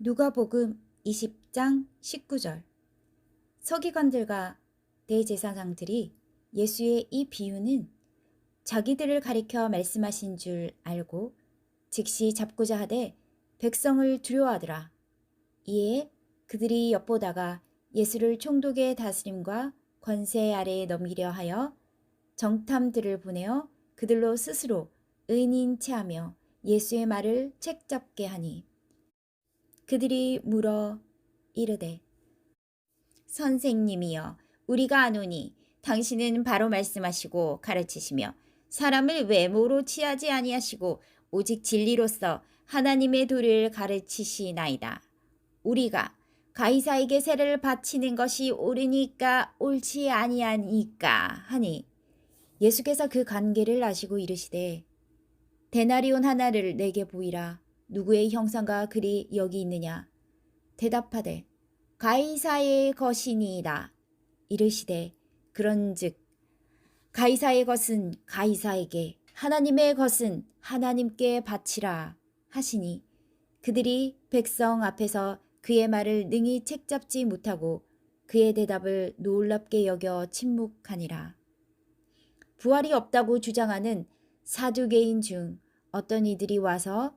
누가복음 20장 19절 서기관들과 대제사장들이 예수의 이 비유는 자기들을 가리켜 말씀하신 줄 알고 즉시 잡고자 하되 백성을 두려워하더라. 이에 그들이 엿보다가 예수를 총독의 다스림과 권세 아래에 넘기려 하여 정탐들을 보내어 그들로 스스로 의인인 체하며 예수의 말을 책잡게 하니 그들이 물어 이르되 선생님이여 우리가 아노니 당신은 바로 말씀하시고 가르치시며 사람을 외모로 취하지 아니하시고 오직 진리로서 하나님의 도를 가르치시나이다. 우리가 가이사에게 세를 바치는 것이 옳으니까 옳지 아니하니까 하니 예수께서 그 관계를 아시고 이르시되 데나리온 하나를 내게 보이라 누구의 형상과 글이 여기 있느냐 대답하되 가이사의 것이니이다 이르시되 그런즉 가이사의 것은 가이사에게 하나님의 것은 하나님께 바치라 하시니 그들이 백성 앞에서 그의 말을 능히 책잡지 못하고 그의 대답을 놀랍게 여겨 침묵하니라. 부활이 없다고 주장하는 사두개인 중 어떤 이들이 와서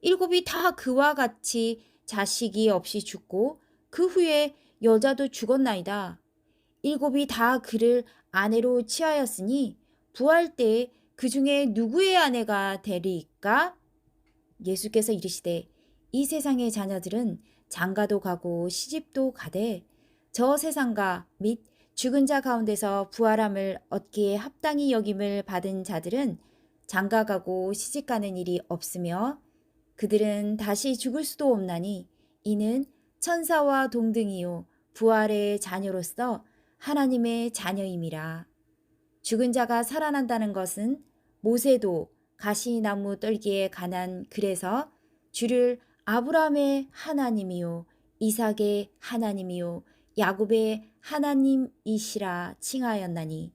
일곱이 다 그와 같이 자식이 없이 죽고 그 후에 여자도 죽었나이다. 일곱이 다 그를 아내로 취하였으니 부활 때 그 중에 누구의 아내가 되리까? 예수께서 이르시되 이 세상의 자녀들은 장가도 가고 시집도 가되 저 세상과 및 죽은 자 가운데서 부활함을 얻기에 합당히 여김을 받은 자들은 장가 가고 시집 가는 일이 없으며 그들은 다시 죽을 수도 없나니 이는 천사와 동등이요 부활의 자녀로서 하나님의 자녀임이라. 죽은 자가 살아난다는 것은 모세도 가시나무 떨기에 관한 글에서 주를 아브라함의 하나님이요 이삭의 하나님이요 야곱의 하나님이시라 칭하였나니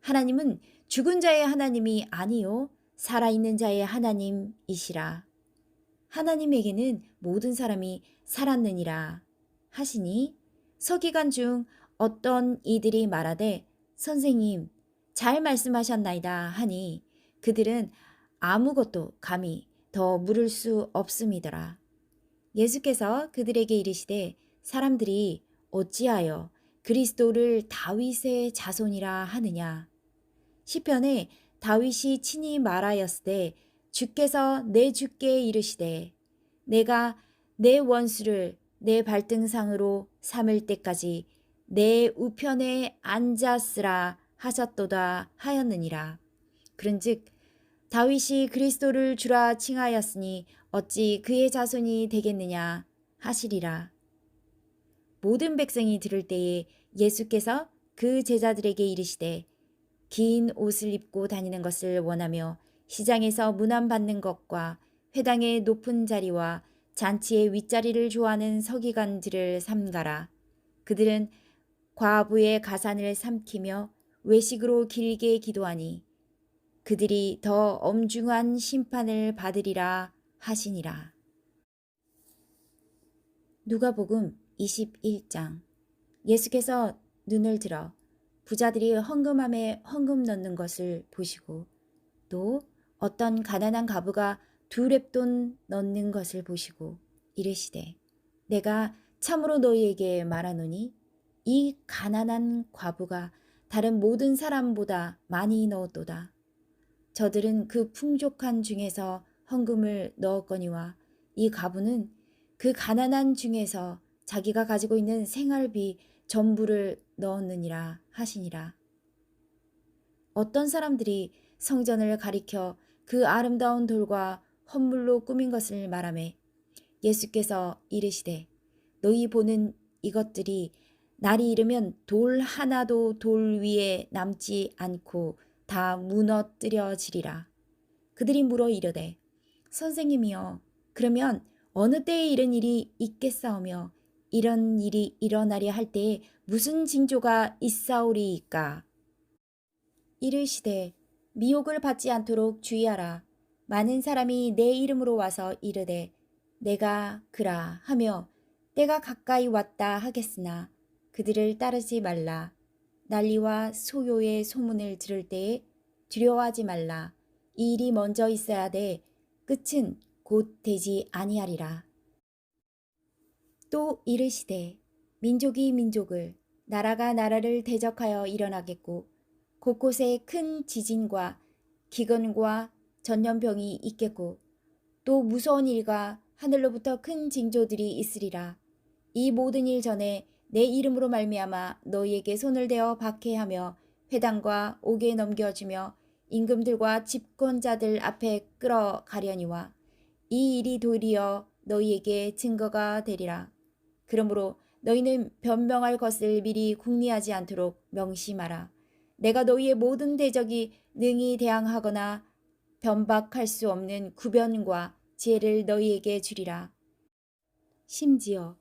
하나님은 죽은 자의 하나님이 아니요 살아있는 자의 하나님이시라 하나님에게는 모든 사람이 살았느니라 하시니 서기관 중 어떤 이들이 말하되 선생님 잘 말씀하셨나이다 하니 그들은 아무것도 감히 더 물을 수 없음이더라. 예수께서 그들에게 이르시되 사람들이 어찌하여 그리스도를 다윗의 자손이라 하느냐. 시편에 다윗이 친히 말하였으되 주께서 내 주께 이르시되 내가 내 원수를 내 발등상으로 삼을 때까지 내 우편에 앉았으라 하셨도다 하였느니라. 그런즉 다윗이 그리스도를 주라 칭하였으니 어찌 그의 자손이 되겠느냐 하시리라. 모든 백성이 들을 때에 예수께서 그 제자들에게 이르시되 긴 옷을 입고 다니는 것을 원하며 시장에서 문안 받는 것과 회당의 높은 자리와 잔치의 윗자리를 좋아하는 서기관들을 삼가라. 그들은 과부의 가산을 삼키며 외식으로 길게 기도하니 그들이 더 엄중한 심판을 받으리라 하시니라. 누가복음 21장 예수께서 눈을 들어 부자들이 헌금함에 헌금 넣는 것을 보시고 또 어떤 가난한 가부가 두 랩돈 넣는 것을 보시고 이르시되 내가 참으로 너희에게 말하노니 이 가난한 과부가 다른 모든 사람보다 많이 넣었도다. 저들은 그 풍족한 중에서 헌금을 넣었거니와 이 가부는 그 가난한 중에서 자기가 가지고 있는 생활비 전부를 넣었느니라 하시니라. 어떤 사람들이 성전을 가리켜 그 아름다운 돌과 헌물로 꾸민 것을 말하매 예수께서 이르시되 너희 보는 이것들이 날이 이르면 돌 하나도 돌 위에 남지 않고 다 무너뜨려지리라. 그들이 물어 이르되 선생님이여 그러면 어느 때에 이런 일이 있겠사오며 이런 일이 일어나려 할 때에 무슨 징조가 있사오리이까 이르시되 미혹을 받지 않도록 주의하라. 많은 사람이 내 이름으로 와서 이르되 내가 그라 하며 때가 가까이 왔다 하겠으나 그들을 따르지 말라. 난리와 소요의 소문을 들을 때에 두려워하지 말라. 이 일이 먼저 있어야 돼. 끝은 곧 되지 아니하리라. 또 이르시되 민족이 민족을 나라가 나라를 대적하여 일어나겠고 곳곳에 큰 지진과 기근과 전염병이 있겠고 또 무서운 일과 하늘로부터 큰 징조들이 있으리라. 이 모든 일 전에 내 이름으로 말미암아 너희에게 손을 대어 박해하며 회당과 옥에 넘겨주며 임금들과 집권자들 앞에 끌어가려니와 이 일이 도리어 너희에게 증거가 되리라. 그러므로 너희는 변명할 것을 미리 궁리하지 않도록 명심하라. 내가 너희의 모든 대적이 능히 대항하거나 변박할 수 없는 구변과 지혜를 너희에게 주리라. 심지어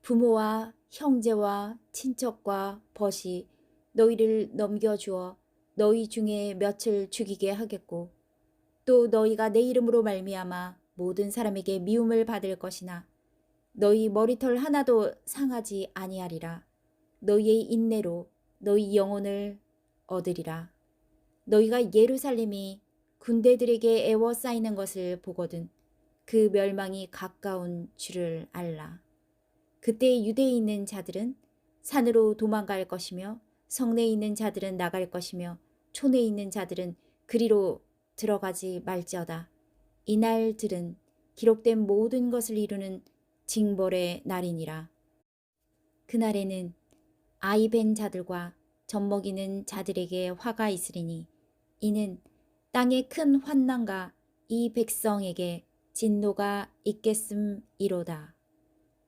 부모와 형제와 친척과 벗이 너희를 넘겨주어 너희 중에 몇을 죽이게 하겠고 또 너희가 내 이름으로 말미암아 모든 사람에게 미움을 받을 것이나 너희 머리털 하나도 상하지 아니하리라 너희의 인내로 너희 영혼을 얻으리라 너희가 예루살렘이 군대들에게 애워싸이는 것을 보거든 그 멸망이 가까운 줄을 알라 그때 유대에 있는 자들은 산으로 도망갈 것이며 성내에 있는 자들은 나갈 것이며 촌에 있는 자들은 그리로 들어가지 말지어다. 이날들은 기록된 모든 것을 이루는 징벌의 날이니라. 그날에는 아이 벤 자들과 젖먹이는 자들에게 화가 있으리니 이는 땅의 큰 환난과 이 백성에게 진노가 있겠음이로다.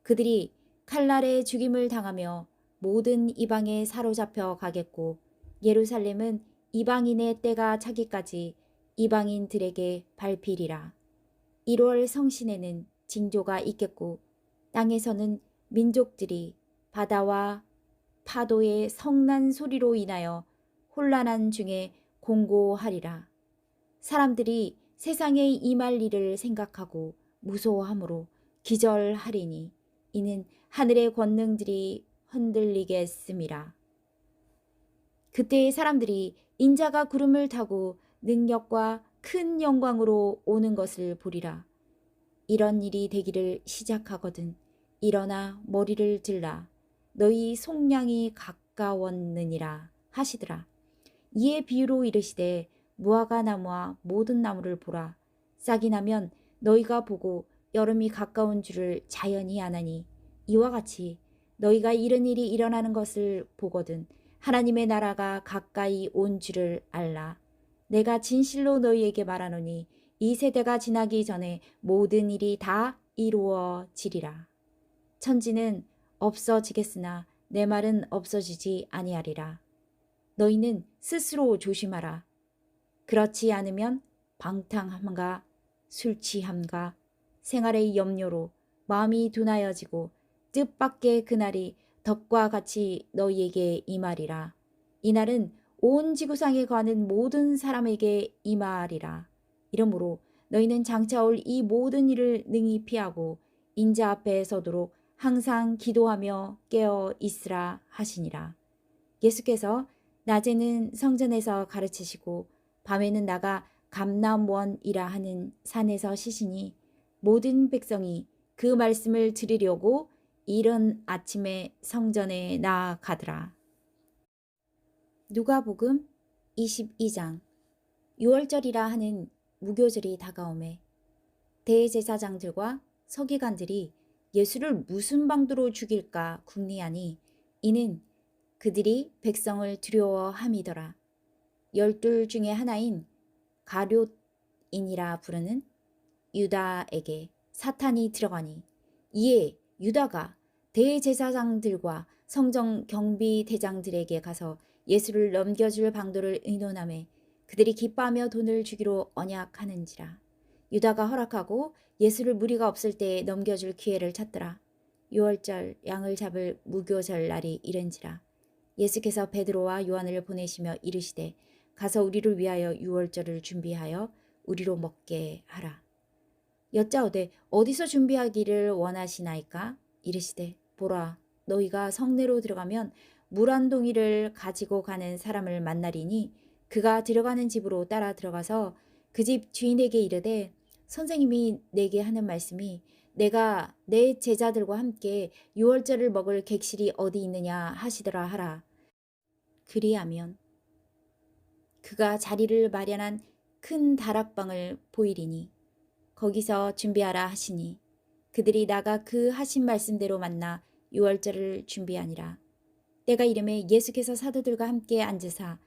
그들이 칼날에 죽임을 당하며 모든 이방에 사로잡혀 가겠고 예루살렘은 이방인의 때가 차기까지 이방인들에게 밟히리라. 1월 성신에는 징조가 있겠고 땅에서는 민족들이 바다와 파도의 성난 소리로 인하여 혼란한 중에 공고하리라. 사람들이 세상에 임할 일을 생각하고 무서워함으로 기절하리니 이는 하늘의 권능들이 흔들리겠음이라. 그때의 사람들이 인자가 구름을 타고 능력과 큰 영광으로 오는 것을 보리라. 이런 일이 되기를 시작하거든 일어나 머리를 들라 너희 속량이 가까웠느니라 하시더라. 이에 비유로 이르시되 무화과 나무와 모든 나무를 보라 싹이 나면 너희가 보고 여름이 가까운 줄을 자연히 아나니 이와 같이 너희가 이런 일이 일어나는 것을 보거든 하나님의 나라가 가까이 온 줄을 알라. 내가 진실로 너희에게 말하노니 이 세대가 지나기 전에 모든 일이 다 이루어지리라. 천지는 없어지겠으나 내 말은 없어지지 아니하리라. 너희는 스스로 조심하라. 그렇지 않으면 방탕함과 술 취함과 생활의 염려로 마음이 둔하여지고 뜻밖의 그날이 덕과 같이 너희에게 임하리라. 이날은 온 지구상에 가는 모든 사람에게 임하리라. 이러므로 너희는 장차 올 이 모든 일을 능히 피하고 인자 앞에 서도록 항상 기도하며 깨어 있으라 하시니라. 예수께서 낮에는 성전에서 가르치시고 밤에는 나가 감남원이라 하는 산에서 쉬시니 모든 백성이 그 말씀을 들으려고 이른 아침에 성전에 나아가더라. 누가복음 22장 6월절이라 하는 무교절이 다가오매 대제사장들과 서기관들이 예수를 무슨 방도로 죽일까 궁리하니 이는 그들이 백성을 두려워함이더라. 열둘 중에 하나인 가룟인이라 부르는 유다에게 사탄이 들어가니 이에 유다가 대제사장들과 성정 경비 대장들에게 가서 예수를 넘겨줄 방도를 의논하매 그들이 기뻐하며 돈을 주기로 언약하는지라 유다가 허락하고 예수를 무리가 없을 때에 넘겨줄 기회를 찾더라. 유월절 양을 잡을 무교절 날이 이른지라. 예수께서 베드로와 요한을 보내시며 이르시되 가서 우리를 위하여 유월절을 준비하여 우리로 먹게 하라. 여짜오되 어디서 준비하기를 원하시나이까? 이르시되 보라 너희가 성내로 들어가면 물 한 동이를 가지고 가는 사람을 만나리니 그가 들어가는 집으로 따라 들어가서 그 집 주인에게 이르되 선생님이 내게 하는 말씀이 내가 내 제자들과 함께 유월절을 먹을 객실이 어디 있느냐 하시더라 하라. 그리하면 그가 자리를 마련한 큰 다락방을 보이리니 거기서 준비하라 하시니 그들이 나가 그 하신 말씀대로 만나 유월절을 준비하니라. 때가 이름에 예수께서 사도들과 함께 앉으사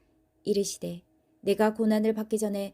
이르시되 내가 고난을 받기 전에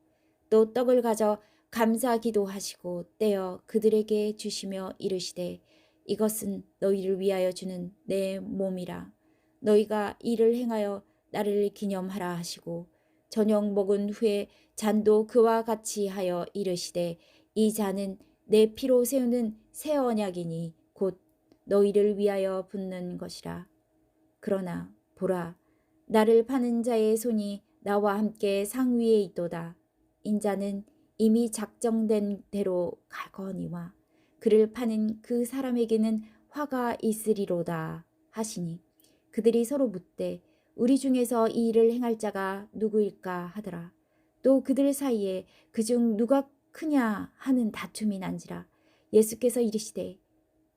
또 떡을 가져 감사 기도하시고 떼어 그들에게 주시며 이르시되 이것은 너희를 위하여 주는 내 몸이라. 너희가 이를 행하여 나를 기념하라 하시고 저녁 먹은 후에 잔도 그와 같이 하여 이르시되 이 잔은 내 피로 세우는 새 언약이니 곧 너희를 위하여 붓는 것이라. 그러나 보라 나를 파는 자의 손이 나와 함께 상 위에 있도다 인자는 이미 작정된 대로 가거니와 그를 파는 그 사람에게는 화가 있으리로다 하시니 그들이 서로 묻되 우리 중에서 이 일을 행할 자가 누구일까 하더라. 또 그들 사이에 그중 누가 크냐 하는 다툼이 난지라 예수께서 이르시되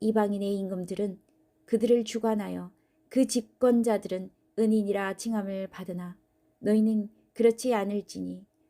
이방인의 임금들은 그들을 주관하여 그 집권자들은 은인이라 칭함을 받으나 너희는 그렇지 않을지니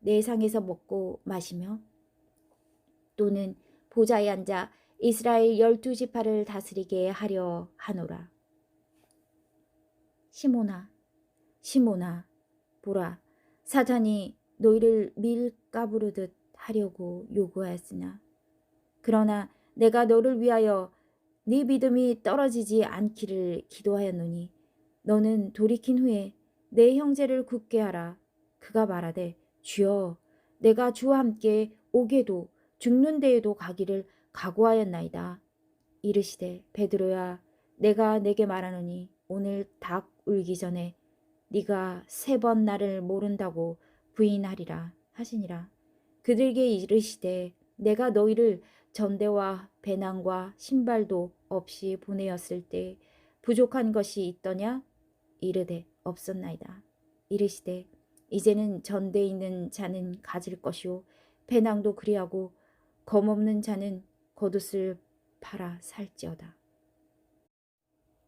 내 상에서 먹고 마시며 또는 보좌에 앉아 이스라엘 열두 지파를 다스리게 하려 하노라. 시모나, 시모나, 보라, 사탄이 너희를 밀가부르듯 하려고 요구하였으나, 그러나 내가 너를 위하여 네 믿음이 떨어지지 않기를 기도하였노니, 너는 돌이킨 후에 내 형제를 굳게 하라. 그가 말하되 주여 내가 주와 함께 오게도 죽는 데에도 가기를 각오하였나이다. 이르시되 베드로야 내가 내게 말하노니 오늘 닭 울기 전에 네가 세 번 나를 모른다고 부인하리라 하시니라. 그들에게 이르시되 내가 너희를 전대와 배낭과 신발도 없이 보내었을 때 부족한 것이 있더냐? 이르되 없었나이다. 이르시되 이제는 전대 있는 자는 가질 것이요 배낭도 그리하고 검없는 자는 겉옷을 팔아 살지어다.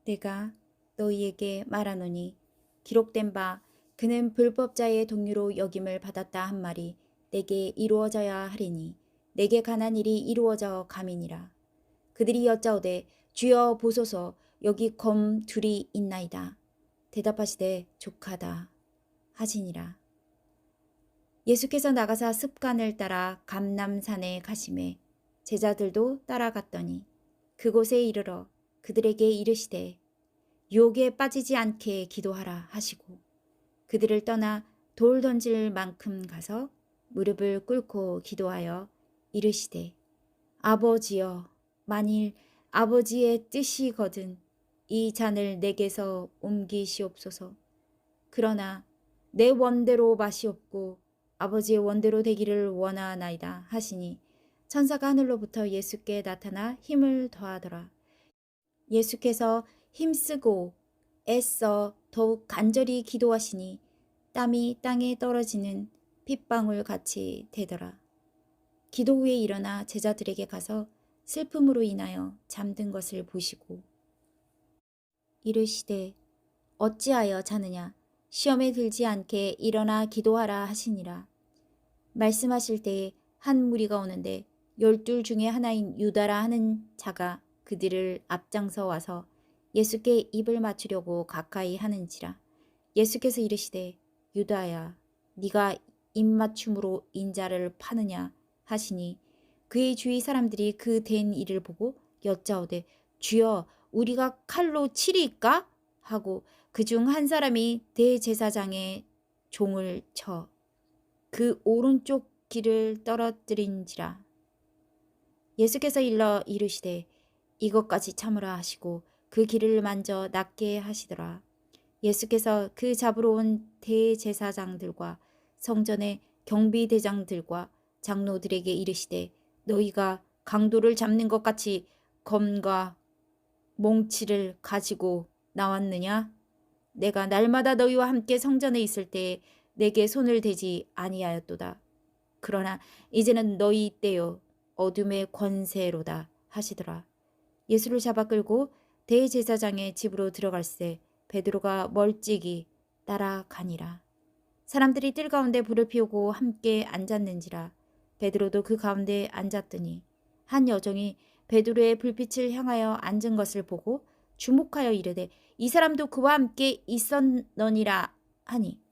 내가 너희에게 말하노니 기록된 바 그는 불법자의 동료로 여김을 받았다 한 말이 내게 이루어져야 하리니 내게 관한 일이 이루어져 감이니라. 그들이 여짜오되 주여 보소서 여기 검 둘이 있나이다. 대답하시되 족하다 하시니라. 예수께서 나가사 습관을 따라 감남산에 가심에 제자들도 따라갔더니 그곳에 이르러 그들에게 이르시되 유혹에 빠지지 않게 기도하라 하시고 그들을 떠나 돌 던질 만큼 가서 무릎을 꿇고 기도하여 이르시되 아버지여 만일 아버지의 뜻이거든 이 잔을 내게서 옮기시옵소서. 그러나 내 원대로 마시옵고 아버지의 원대로 되기를 원하나이다 하시니 천사가 하늘로부터 예수께 나타나 힘을 더하더라. 예수께서 힘쓰고 애써 더욱 간절히 기도하시니 땀이 땅에 떨어지는 핏방울 같이 되더라. 기도 후에 일어나 제자들에게 가서 슬픔으로 인하여 잠든 것을 보시고 이르시되 어찌하여 자느냐 시험에 들지 않게 일어나 기도하라 하시니라. 말씀하실 때에 한 무리가 오는데 열둘 중에 하나인 유다라 하는 자가 그들을 앞장서 와서 예수께 입을 맞추려고 가까이 하는지라. 예수께서 이르시되 유다야 네가 입맞춤으로 인자를 파느냐 하시니 그의 주위 사람들이 그 된 일을 보고 여짜오되 주여 우리가 칼로 치리까 하고 그 중 한 사람이 대제사장의 종을 쳐 그 오른쪽 귀를 떨어뜨린지라 예수께서 일러 이르시되 이것까지 참으라 하시고 그 귀를 만져 낫게 하시더라 예수께서 그 잡으러 온 대제사장들과 성전의 경비대장들과 장로들에게 이르시되 너희가 강도를 잡는 것 같이 검과 몽치를 가지고 나왔느냐? 내가 날마다 너희와 함께 성전에 있을 때에 내게 손을 대지 아니하였도다. 그러나 이제는 너희 때요 어둠의 권세로다 하시더라. 예수를 잡아 끌고 대제사장의 집으로 들어갈새 베드로가 멀찍이 따라가니라. 사람들이 뜰 가운데 불을 피우고 함께 앉았는지라 베드로도 그 가운데 앉았더니 한 여종이 베드로의 불빛을 향하여 앉은 것을 보고 주목하여 이르되 이 사람도 그와 함께 있었느니라 하니.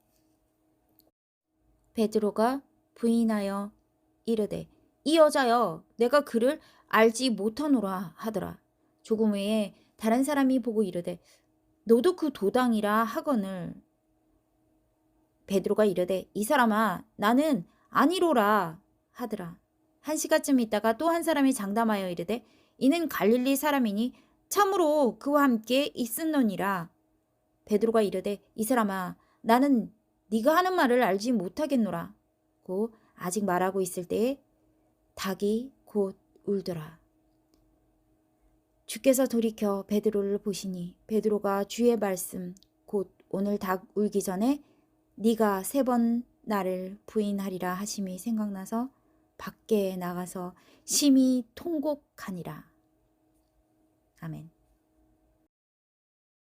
베드로가 부인하여 이르되 이 여자여 내가 그를 알지 못하노라 하더라. 조금 후에 다른 사람이 보고 이르되 너도 그 도당이라 하거늘. 베드로가 이르되 이 사람아 나는 아니로라 하더라. 한 시간쯤 있다가 또 한 사람이 장담하여 이르되 이는 갈릴리 사람이니 참으로 그와 함께 있었노니라. 베드로가 이르되 이 사람아 나는 네가 하는 말을 알지 못하겠노라. 고 아직 말하고 있을 때에 닭이 곧 울더라. 주께서 돌이켜 베드로를 보시니 베드로가 주의 말씀 곧 오늘 닭 울기 전에 네가 세 번 나를 부인하리라 하심이 생각나서 밖에 나가서 심히 통곡하니라. 아멘.